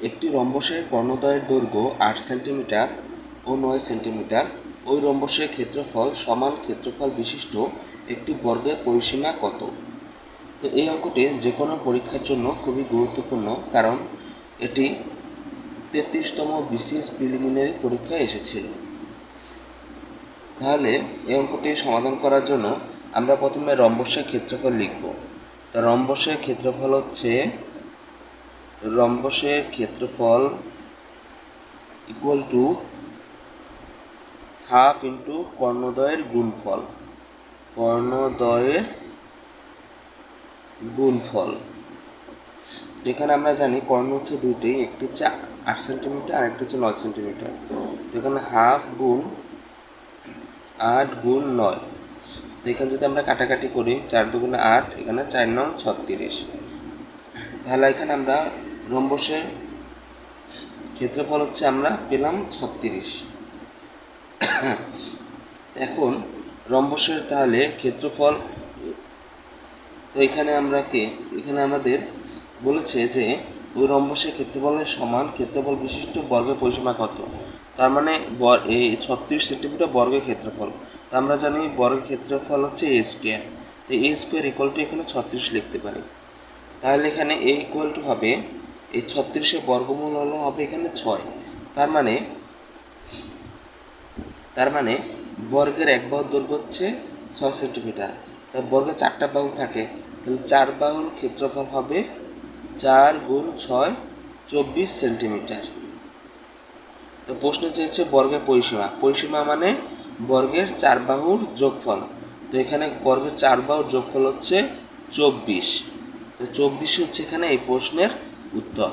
একটি রম্বসের কর্ণদ্বয়ের দৈর্ঘ্য আট সেন্টিমিটার ও নয় সেন্টিমিটার। ওই রম্বসের ক্ষেত্রফল সমান ক্ষেত্রফল বিশিষ্ট একটি বর্গের পরিসীমা কত? তো এই অঙ্কটি যে কোনো পরীক্ষার জন্য খুবই গুরুত্বপূর্ণ কারণ এটি তেত্রিশতম বিসিএস প্রিলিমিনারি পরীক্ষায় এসেছিল। তাহলে এই অঙ্কটি সমাধান করার জন্য আমরা প্রথমে রম্বসের ক্ষেত্রফল লিখব। তো রম্বসের ক্ষেত্রফল হচ্ছে রম্বসের ক্ষেত্রফল ইকুয়াল টু হাফ ইন্টু কর্ণদ্বয়ের গুণফল। কর্ণদ্বয়ের গুণফল। যেখানে আমরা জানি কর্ণ হচ্ছে দুইটি, একটি হচ্ছে আট সেন্টিমিটার আর একটা হচ্ছে নয় সেন্টিমিটার তো এখানে হাফ গুণ আট গুণ নয়। তো এখানে যদি আমরা কাটাকাটি করি, চার দুগুণে আট, এখানে চার নং ছত্রিশ। তাহলে এখানে আমরা রম্বসের ক্ষেত্রফল হচ্ছে আমরা পেলাম ছত্রিশ। এখন রম্বসের তাহলে ক্ষেত্রফল, তো এখানে আমরা কি? এখানে আমাদের বলেছে যে ওই রম্বসের ক্ষেত্রফলের সমান ক্ষেত্রফল বিশিষ্ট বর্গের পরিসীমা কত? তার মানে এই ছত্রিশ সেন্টিমিটার বর্গের ক্ষেত্রফল। তো আমরা জানি বর্গের ক্ষেত্রফল হচ্ছে এ স্কোয়ার। তো এ স্কোয়ার ইকুয়াল টু এখানে ছত্রিশ লিখতে পারি। তাহলে এখানে এ ইকুয়াল টু হবে এই ছত্রিশের বর্গমূল হলো হবে এখানে ছয়। তার মানে তার মানে বর্গের এক বাহুর দৈর্ঘ্য হচ্ছে ছয় সেন্টিমিটার। তার বর্গে চারটা বাহু থাকে, তাহলে চার বাহুর ক্ষেত্রফল হবে চার গুণ ছয় চব্বিশ সেন্টিমিটার। তো প্রশ্ন চেয়েছে বর্গের পরিসীমা। পরিসীমা মানে বর্গের চার বাহুর যোগফল। তো এখানে বর্গের চার বাহুর যোগফল হচ্ছে চব্বিশ। তো চব্বিশ হচ্ছে এখানে এই প্রশ্নের উত্তর